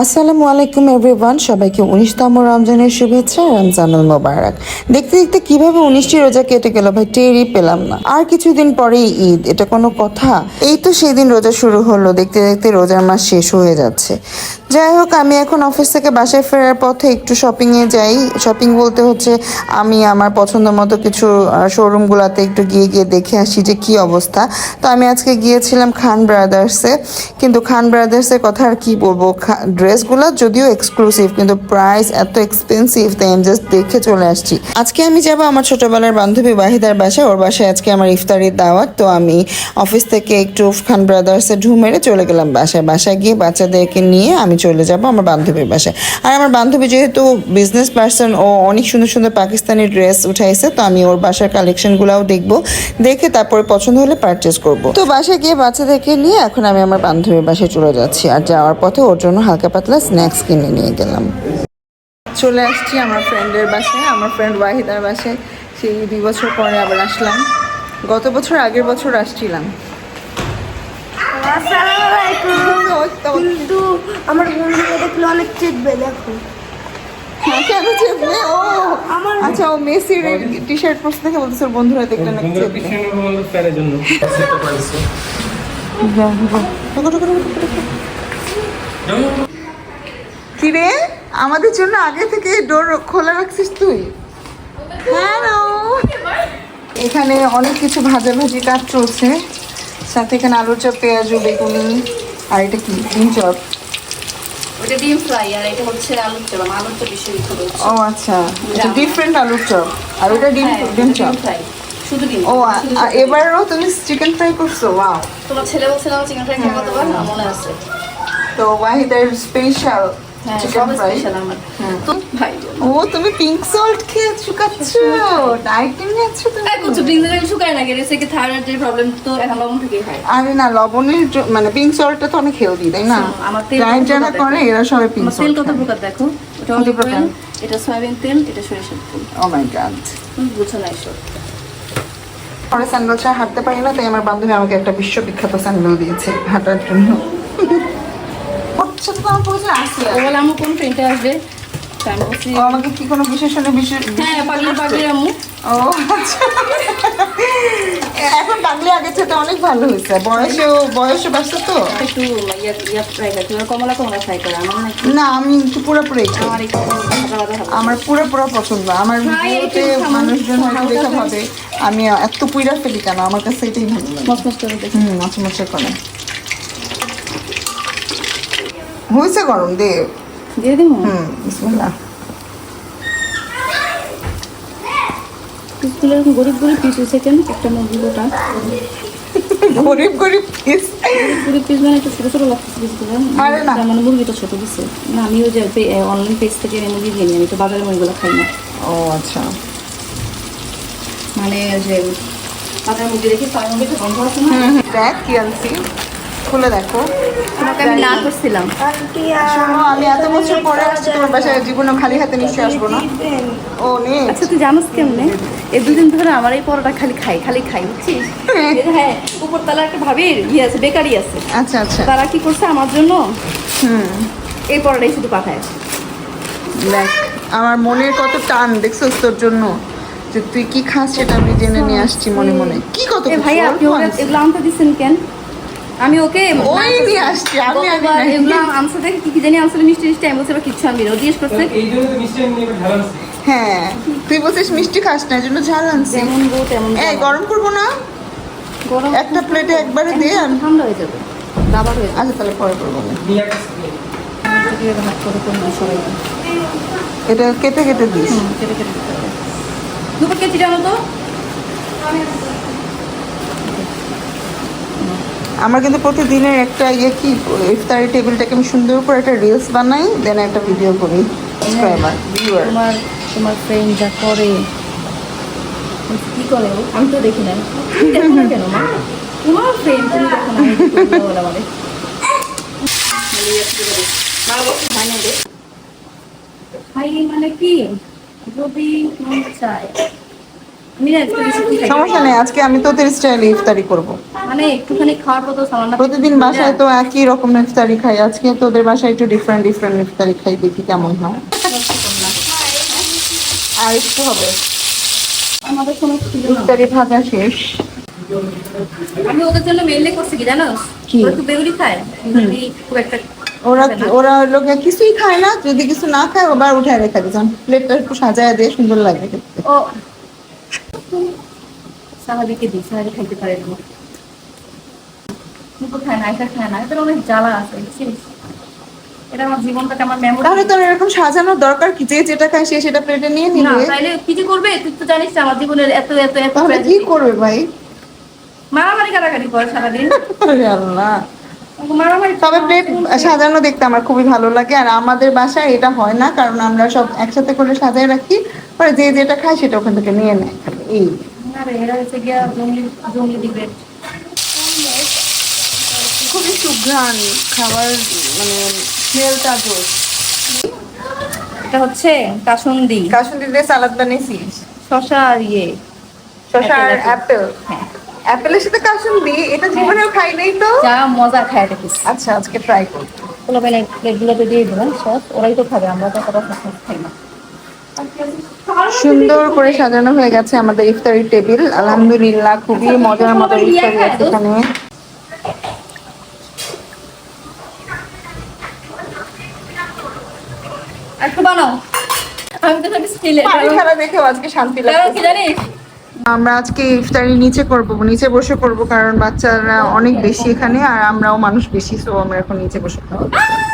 আসসালামু আলাইকুম এভরিওয়ান সবাইকে উনিশতম রমজানের শুভেচ্ছা রমজানুল মোবারক। দেখতে দেখতে কীভাবে উনিশটি রোজা কেটে গেল ভাই, টেরই পেলাম না। আর কিছুদিন পরেই ঈদ, এটা কোনো কথা? এই তো সেই দিন রোজা শুরু হলো, দেখতে দেখতে রোজার মাস শেষ হয়ে যাচ্ছে। যাই হোক, আমি এখন অফিস থেকে বাসায় ফেরার পথে একটু শপিংয়ে যাই। শপিং বলতে হচ্ছে, আমি আমার পছন্দ মতো কিছু শোরুমগুলোতে একটু গিয়ে গিয়ে দেখে আসি যে কি অবস্থা। তো আমি আজকে গিয়েছিলাম খান ব্রাদার্সে, কিন্তু খান ব্রাদার্সের কথা আর কি বলব? ড্রেসগুলো যদিও এক্সক্লুসিভ কিন্তু প্রাইস এত এক্সপেন্সিভ তাই আমি জাস্ট দেখে চলে আসছি। আজকে আমি যাব আমার ছোটবেলার বান্ধবী বাহিদার বাসায়, ওর বাসায় আজকে আমার ইফতারির দাওয়াত। তো আমি অফিস থেকে একটু খান ব্রাদার্সে ঢু মেরে চলে গেলাম বাসায়। বাসায় গিয়ে বাচ্চাদেরকে নিয়ে আমি চলে যাব আমার বান্ধবীর বাসায়। আর আমার বান্ধবী যেহেতু বিজনেস পার্সন ও অনেক সুন্দর সুন্দর পাকিস্তানি ড্রেস উঠাইছে, তো আমি ওর বাসার কালেকশনগুলোও দেখব। দেখে তারপরে পছন্দ হলে পারচেস করব। তো বাসায় গিয়ে বাচ্চাদেরকে নিয়ে এখন আমি আমার বান্ধবীর বাসায় চলে যাচ্ছি। আর যাওয়ার পথে ওর জন্য হালকা পাতলা স্ন্যাক্স কিনে নিয়ে গেলাম। চলে আসছি আমার ফ্রেন্ডের বাসায় আমার ফ্রেন্ড ওয়াহিদার বাসায়। সেই দুই বছর পরে আবার আসলাম। গত বছর আগের বছর আসছিলাম। কিন্তু আমার বন্ধুকে দেখলে অনেক চেপবে দেখো। হ্যাঁ, কেন চেপবে? ও আমার আচ্ছা ও মেসির টি শার্ট পরতে দেখে বলতেছে বন্ধুরা দেখলে নাকি চেপবে। জন্য সেটা পাইছে কি রে আমাদের জন্য আগে থেকে ডোর খোলা রাখছিস তুই? হ্যালো এখানে অনেক কিছু ভাজাভাজি কাজ চলছে। সাথে এখানে আলুর চপ পেঁয়াজ বেগুনি আর এটা কি? ডিম চপ। ওটা ডিম ফ্রাই আর এটা হচ্ছে আলুর চপ আলুর চপ বেশি ও আচ্ছা। এটা ডিফারেন্ট আলুর চপ। আর ওটা ডিম হ্যাঁ, ডিম চপ। ফ্রাই। শুধু ডিম ও আ- শুধু এবারও তুমি চিকেন ফ্রাই করছ? ওয়াও তোমার ছেলে বলছিল চিকেন ফ্রাই খাওয়া তোমার? মনে আছে। তো ওয়াহিদের স্পেশাল হ্যাঁ হ্যাঁ। তো ভাই ও তুমি পিঙ্ক সল্ট খেয়ে শুকাচ্ছ? ডায়েটিং নিয়েছো তুমি? শুকায় না গেলে থাইরয়েডের প্রবলেম তো এখন লবণ থেকেই হয়। আরে না লবণের মানে পিঙ্ক সল্টটা তো অনেক হেলদি তাই না? আমার তেল ডায়েট যারা করে এরা সবাই পিঙ্ক আমার তেল সল্ট কত প্রকার দেখো? এটা কত প্রকার? এটা সয়াবিন তেল এটা সরিষার তেল। ও মাই গড তুমি বুঝো না এসব। পরে স্যান্ডেল ছাড়া হাঁটতে পারি না তাই আমার বান্ধবী আমাকে একটা বিশ্ববিখ্যাত স্যান্ডেল দিয়েছে হাঁটার জন্য। ও বলে আমার কোন ট্রেনটা আসবে? তা আমি বলছি ও আমাকে কি কোনো বিশেষণে বিশেষ হ্যাঁ পাগলি পাগলি আমু ও এখন বাংলা আগের চেয়ে অনেক ভালো হয়েছে। বয়সেও বয়সে ব্যস্ত তো। একটু ফ্রাই করছি ওরা কমলা কমলা ফ্রাই করে। আমার না না আমি একটু পুরোপুরি আমার পুরো পুরো পছন্দ। আমার ভিডিওতে মানুষজন হয়তো ভাবে আমি এত পুইরা ফেলি কেন? আমার কাছে এটাই ভালো লাগে। করে দেখি। মাছে মাছে করে। হয়েছে গরম দে। দিয়ে দিবো? হুম বিসমিল্লাহ। পিসগুলো এরকম গরিব গরিব পিস হয়েছে কেন? একটা মুরগি গোটা গরিব গরিব পিস গরিব পিস মানে একটু ছোটো ছোটো লাগতেছে পিসগুলো আরে না। মানে মুরগিটা ছোটো দিচ্ছে না আমি ওই যে অনলাইন পেজ থেকে মুরগি কিনি আমি তো মুরগিগুলো খাই না। ও আচ্ছা। মানে যে মুরগি দেখি মুরগিটা আছে না? দেখ কি আনছি। খুলে দেখো। তোমাকে আমি না করছিলাম। শোনো আমি এত বছর পরে আসছি তোমার বাসায় জীবনে খালি হাতে নিশ্চয়ই আসব না। ও নে আচ্ছা তুই জানোস কেমনে? এই দুদিন ধরে আমার এই পরোটা খালি খাই খালি খাই বুঝছিস? এই যে হ্যাঁ উপরতলা একটা ভাবির ইয়ে আছে বেকারি আছে। আচ্ছা আচ্ছা। তারা কি করছে আমার জন্য? হুম। এই পরোটাই শুধু পাঠায়। দেখ আমার মনের কত টান দেখছিস তোর জন্য? যে তুই কি খাস সেটা আমি জেনে নিয়ে আসছি মনে মনে। কি কত ভাই আপনি। এগুলো আনতে দিচ্ছেন কেন? আমি ওকে ওই নিয়ে আসছি, আমি নাই। এগুলো আনছে দেখে কি কি জানি আনছিল মিষ্টি মিষ্টি আমি বলছি কিচ্ছু আনবি না ও জিজ্ঞেস করছে। এই জন্য তো মিষ্টি আমি এবার হ্যাঁ তুই বলছিস মিষ্টি খাস না এই জন্য ঝাল আনছি। যেমন গো তেমন এই গরম করব না? গরম একটা প্লেটে একবারে দে আর ঠান্ডা হয়ে যাবে। দাবার হয়ে আচ্ছা তাহলে পরে করব। এটা কেটে কেটে দিস। হুম, কেটে কেটে দুপুর কেটে জানো তো? আমার কিন্তু প্রতিদিনের একটা ইয়ে কি, ইফতারি টেবিলটাকে আমি সুন্দর করে একটা রিলস বানাই দেন একটা ভিডিও করি তোমার ফ্রেন্ড যা করে, কি করে আমি তো দেখি কেন তোমার ফ্রেন্ড তুমি দেখো না, আমি দেখি না বলে আমাদের? মানে কি? মন চায়। সমস্যা নেই আজকে আমি তোদের স্টাইলে ইফতারি করব। মানে একটুখানি খাওয়ার পর তো সামান্য প্রতিদিন বাসায় তো একই রকমের ইফতারি খাই আজকে তোদের বাসায় একটু ডিফারেন্ট ডিফারেন্ট ইফতারি খাই দেখি কেমন হয়। আর একটু হবে। আমাদের ইফতারি ভাজা শেষ। আমি ওদের জন্য মেনলি করছি কি জানো? কি? ওরা বেগুনি খায়। খুব একটা ওরা ওরা লোক কিছুই খায় না যদি কিছু না খায় ওবার উঠে রেখে দিতাম প্লেটটা একটু সাজায় দিয়ে সুন্দর লাগে ও সাহাবিকে দিই সাহাবি খাইতে পারে না। কিন্তু খায় না এটা খায় না এটার অনেক জ্বালা আছে বুঝছিস? এটা আমার জীবনটাকে আমার মেমোরি তাহলে তোর এরকম সাজানোর দরকার কি? যে যেটা খায় সে সেটা প্লেটে নিয়ে না নিবে। তাইলে কি যে করবে? তুই তো জানিস আমার জীবনের এত এত এত তাহলে কি করবে ভাই? মারামারি কাটাকাটি করে সারাদিন। আরে আল্লাহ। তবে প্লেট সাজানো দেখতে আমার খুবই ভালো লাগে আর আমাদের বাসায় এটা হয় না কারণ আমরা সব একসাথে করে সাজায় রাখি পরে যে যেটা খায় সেটা ওখান থেকে নিয়ে নেয়। এই। না রে এরা হচ্ছে গিয়া জঙ্গলি জঙ্গলি ডিবেট। খুবই সুঘ্রাণ খাবার মানে স্মেলটা জোর এটা হচ্ছে কাসুন্দি। কাসুন্দি দিয়ে সালাদ বানিয়েছিস শশা আর ইয়ে। শসা আর অ্যাপেল হ্যাঁ। অ্যাপেলের সাথে কাসুন্দি এটা জীবনেও খাই নাই তো? যা মজা খায় দেখিস আচ্ছা আজকে ট্রাই করব। পোলা বেলা প্লেটগুলোতে দিয়ে দেবেন সস ওরাই তো খাবে আমরা তো কত খাই না। সুন্দর করে সাজানো হয়ে গেছে আমাদের ইফতারি টেবিল। আলহামদুলিল্লাহ খুবই মজার মজার ইফতারি আছে এখানে। আমরা আজকে ইফতারি নিচে করব নিচে বসে করব কারণ বাচ্চারা অনেক বেশি এখানে আর আমরাও মানুষ বেশি সো আমরা এখন নিচে বসে খাব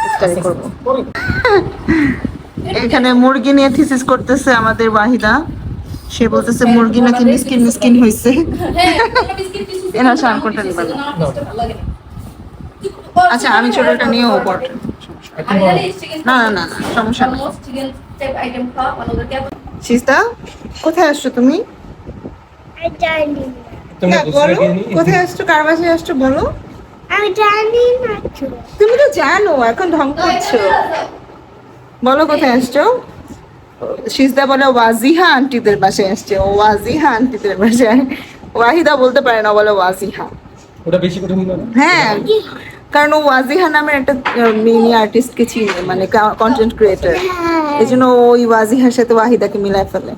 ইফতারি করব। এখানে মুরগি নিয়ে থিসিস করতেছে আমাদের ওয়াহিদা। সে বলতেছে মুরগি নাকি মিসকিন মিসকিন হয়েছে হ্যাঁ এরা শান করতে দিবে না। আচ্ছা আমি ছোটটা নিয়ে ওপর না, না, না, সমস্যা নেই। সিস্তা কোথায় আসছো তুমি? কোথায় আসছো কার বাসায় আসছো বলো। আমি জানি না তুমি তো জানো এখন ঢং করছ। বলো কোথায় আসছো? সিজদা বলে ওয়াজিহা আন্টিদের বাসায় আসছে। ওয়াজিহা আন্টিদের বাসায়। ওয়াহিদা বলতে পারে না বলে ওয়াজিহা। ওটা বেশি কঠিন না? হ্যাঁ কারণ ও ওয়াজিহা নামের একটা মিনি আর্টিস্টকে চিনে মানে কন্টেন্ট ক্রিয়েটর এই জন্য ও ওই ওয়াজিহার সাথে ওয়াহিদাকে মিলায় ফেলে।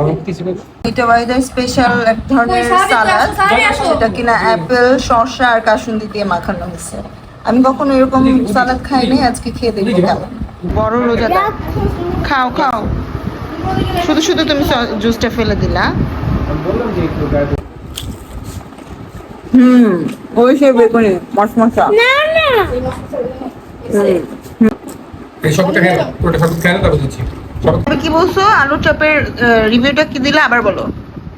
আমি কিছু বলব? এটা ওয়াহিদার স্পেশাল এক ধরনের সালাদ সেটা কিনা অ্যাপেল শসা আর কাসুন্দি দিয়ে মাখানো হয়েছে। আমি কখনো এরকম সালাদ খাই নাই আজকে খেয়ে দেখব কেমন? বড় রোজাদার খাও খাও। শুধু শুধু তুমি জুসটা ফেলে দিলা। হুম ওই সে বেগুনি মশমশা। না না। কি বলছো? আলু চপের রিভিউটা কি দিলে? আবার বলো।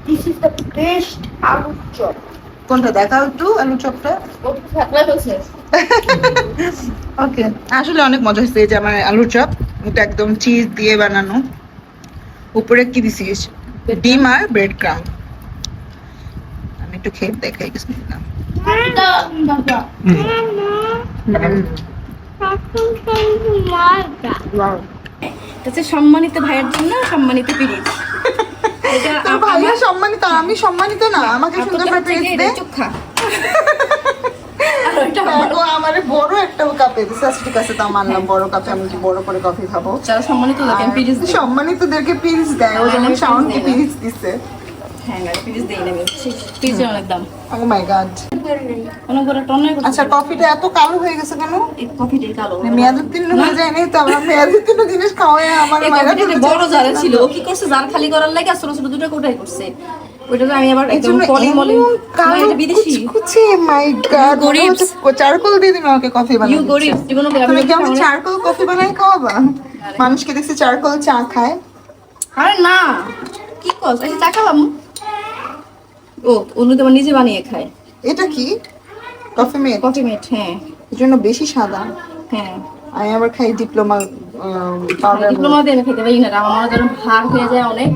This is the best aloo chop. কোনটা? দেখাও একটু আলু চপটা। ওকে। আসলে অনেক মজা হয়েছে এই যে আমার আলুর চপ। এটা একদম চিজ দিয়ে বানানো। উপরে কি দিছিস ডিম আর ব্রেড ক্রাম আমি একটু খেয়ে দেখাই কিছু না। হচ্ছে সম্মানিত ভাইয়ের জন্য সম্মানিত এটা তোর ভাইয়া সম্মানিত আমি সম্মানিত না আমাকে সুন্দর করে দে। আমার। বড় একটা কাপে দিছে ঠিক আছে তাও মানলাম বড় কাপে আমি কি বড় করে কফি খাব। সম্মানিত সম্মানিতদেরকে পিরিস দেয় ওই জন্য শাওনকে পিরিস দিচ্ছে দিছে। হ্যাঁ না দেই না আমি পিরিচের অনেক দাম। ও মাই গড অনেক বড় টন্নায় Oh আচ্ছা কফিটা এত কালো হয়ে গেছে কেন? এই কফিটাই কালো। মেয়াদুত্তীর্ণ হয়ে যায়নি তো আমরা মেয়াদুত্তীর্ণ জিনিস খাওয়াই আমার মায়েরা বড় জারে ছিল। ও কি করছে? জার খালি করার লাগে ছোট ছোট দুটো কোটাই করছে? ওইটা আমি আবার একদম জন্য পলি কালো বিদেশি। কুচকুচে মাই গড গরিবস। চারকোল দিয়ে দিন আমাকে কফি ইউ গরিব জীবনে চারকোল কফি বানাই খাওয়াবা? মানুষকে দেখছি চারকোল চা খায়। আরে না। কি কস এই চা খালাম ও অন্য তো নিজে বানিয়ে খায়। এটা কি? কফি মেড কফি মেট হ্যাঁ। এর জন্য বেশি সাদা? হ্যাঁ। আমি আবার খাই ডিপ্লোমা পাউডার ডিপ্লোমা দিয়ে খেতে পারি না আমার মনে ভার হয়ে যায় অনেক।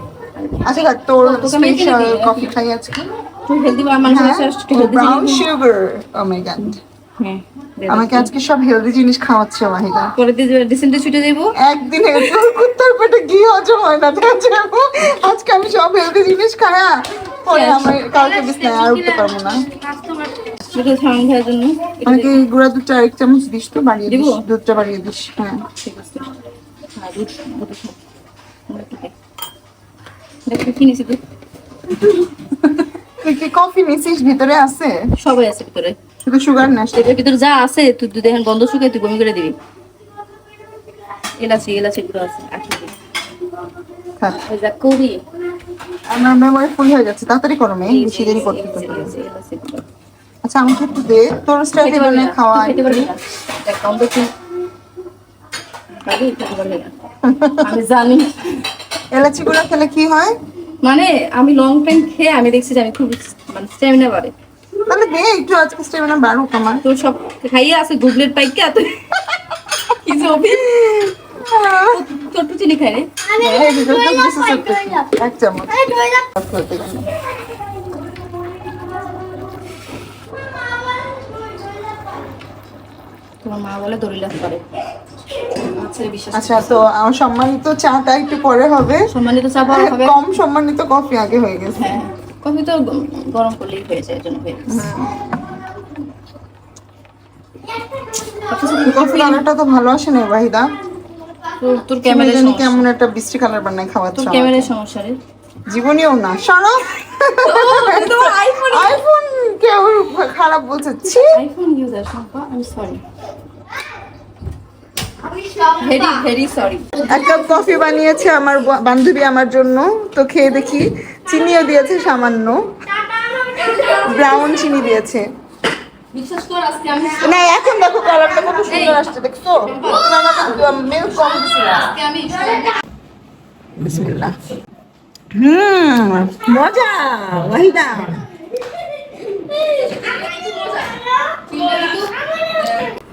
আচ্ছা দেখ, তোর স্পেশাল কফি খাই আজকে? তুই হেলদি মানুষের হ্যাঁ brown sugar oh my god হ্যাঁ আমাকে আজকে সব হেলদি জিনিস খাওয়াচ্ছে মাহিদা পরে ডিসেন্টে ছুটে যাব একদিনে কুত্তার পেটে ঘি হজম হয় না আজকে আমি সব হেলদি জিনিস খায়া পরে আমার কালকে বিছনায় আর উঠতে পারব না। দুটো সামান খাওয়ার জন্য। আমাকে গুঁড়া দুধটা এক চামচ দিস তো বাড়িয়ে দিস। দুধটা বাড়িয়ে দিস হ্যাঁ। ঠিক আছে। দুধ? দুধ কফি নিছিস? ভিতরে আছে? সবাই আছে ভিতরে। শুধু সুগার না এটার ভিতরে যা আছে তুই তুই দেখেন গন্ধ শুকাই তুই বমি করে দিবি। এলাচি এলাচি গুলো আছে করি আমার মেমোরি ফুল হয়ে যাচ্ছে তাড়াতাড়ি করো মেয়ে বেশি দেরি করতে গুলো। আচ্ছা আমাকে একটু দে তোর স্টাইলে খেতে পারবি না, খাওয়া। আমি জানি। এলাচি গুঁড়া খেলে কি হয়? মানে আমি লং টাইম খেয়ে আমি দেখছি যে আমি খুব মানে স্ট্যামিনা বাড়ে। তাহলে দে একটু আজকে স্টেমিনা বাড়ুক আমার। তোর সব খাইয়ে আছে গুগলেট পাইকা তুই কি যে রে। এই যে, just this is a- এক চামচ। তোমার মা বলে দড়িলা করে আচ্ছা আচ্ছা তো সম্মানিত চাটা একটু পরে হবে। সম্মানিত চা হবে। কম সম্মানিত কফি আগে হয়ে গেছে। হ্যাঁ কফি তো গরম করলেই হয়ে যায় জন্য হয়ে গেছে। কফি তো ভালো আসে না বাহিদা। তোর ক্যামেরা জানি কেমন একটা বৃষ্টি কালার বানায় খাওয়াচ্ছ তোর ক্যামেরার সমস্যা রে। জীবনেও না সরো আইফোন আইফোন কেউ খারাপ বলছে। ছি। IPhone user Sampa very very sorry এক কাপ কফি বানিয়েছে আমার বান্ধবী আমার জন্য। তো খেয়ে দেখি। চিনিও দিয়েছে সামান্য। ব্রাউন চিনি দিয়েছে। বিশ্বাস কর আজকে আমি না এখন দেখো কালারটা কত সুন্দর আসছে দেখছ মিল্ক কম দিছিল আজকে আমি বিসমিল্লাহ হুম মজা ওয়াহিদা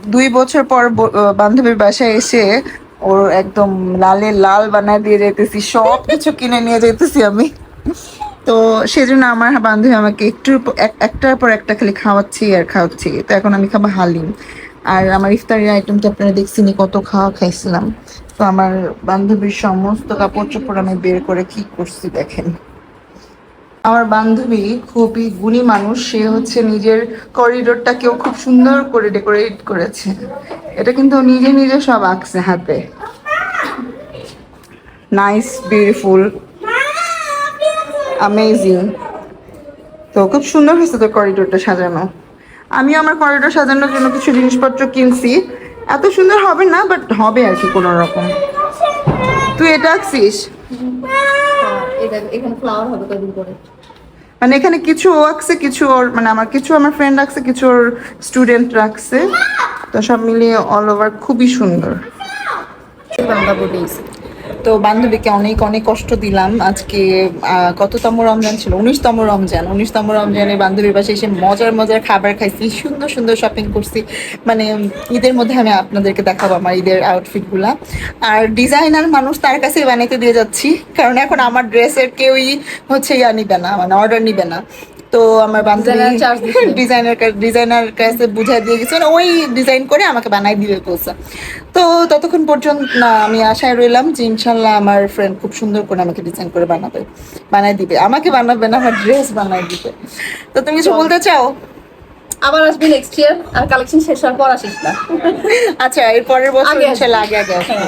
দুই বছর পর বান্ধবীর বাসায় এসে ওর একদম লালে লাল বানায় দিয়ে যেতেছি সব কিছু কিনে নিয়ে যেতেছি আমি তো সেজন্য আমার বান্ধবী আমাকে একটু একটার পর একটা খালি খাওয়াচ্ছি আর খাওয়াচ্ছি। তো এখন আমি খাব হালিম। আর আমার ইফতারের আইটেমটা আপনারা দেখছিনি কত খাওয়া খাইছিলাম। তো আমার বান্ধবীর সমস্ত কাপড় চোপড় আমি বের করে কি করছি দেখেন। আমার বান্ধবী খুবই গুণী মানুষ, সে হচ্ছে নিজের করিডোরটাকেও খুব সুন্দর করে ডেকোরেট করেছে। এটা কিন্তু নিজে নিজে সব আঁকছে হাতে। নাইস বিউটিফুল অ্যামেজিং তো খুব সুন্দর হয়েছে তো করিডোরটা সাজানো। আমি আমার করিডোর সাজানোর জন্য কিছু জিনিসপত্র কিনছি। এত সুন্দর হবে না বাট হবে আর কি কোনো রকম। তুই এটা আঁকছিস? মানে এখানে কিছু ও আঁকছে কিছু ওর মানে আমার কিছু আমার ফ্রেন্ড রাখছে কিছু ওর স্টুডেন্ট রাখছে। তো সব মিলিয়ে অল ওভার খুবই সুন্দর। তো বান্ধবীকে অনেক অনেক কষ্ট দিলাম। আজকে কততম রমজান ছিল? উনিশতম রমজান। উনিশতম রমজানে বান্ধবীর পাশে এসে মজার মজার খাবার খাইছি। সুন্দর সুন্দর শপিং করছি। মানে ঈদের মধ্যে আমি আপনাদেরকে দেখাবো আমার ঈদের আউটফিটগুলা আর ডিজাইনার মানুষ তার কাছেই বানাইতে দিয়ে যাচ্ছি। কারণ এখন আমার ড্রেসের কেউই হচ্ছে ইয়া নিবে না মানে অর্ডার নিবে না। তো আমার বান্ধবী ডিজাইনার ডিজাইনার কাছে বুঝাই দিয়ে গেছে। মানে ওই ডিজাইন করে আমাকে বানাই দিবে বলছে। তো ততক্ষণ পর্যন্ত না আমি আশায় রইলাম যে ইনশাল্লাহ আমার ফ্রেন্ড খুব সুন্দর করে আমাকে ডিজাইন করে বানাবে বানাই দিবে। আমাকে বানাবে না আমার ড্রেস বানাই দিবে। তো তুমি কিছু বলতে চাও? আবার আসবি নেক্সট ইয়ার আর কালেকশন শেষ হওয়ার পর আসিস না। আচ্ছা এর পরের বছর আগে। ইনশাল্লাহ আগে আগে আসব।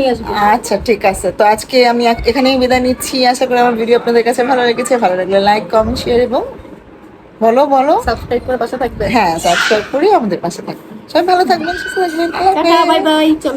নিয়ে আসব। আচ্ছা ঠিক আছে। তো আজকে আমি এখানেই বিদায় নিচ্ছি। আশা করি আমার ভিডিও আপনাদের কাছে ভালো লেগেছে। ভালো লাগলে লাইক কমেন্ট শেয়ার এবং বলো বলো। সাবস্ক্রাইব করে পাশে থাকবে হ্যাঁ সাবস্ক্রাইব করে আমাদের পাশে থাকবে সবাই ভালো থাকবেন সুস্থ থাকবেন। বাই বাই চল।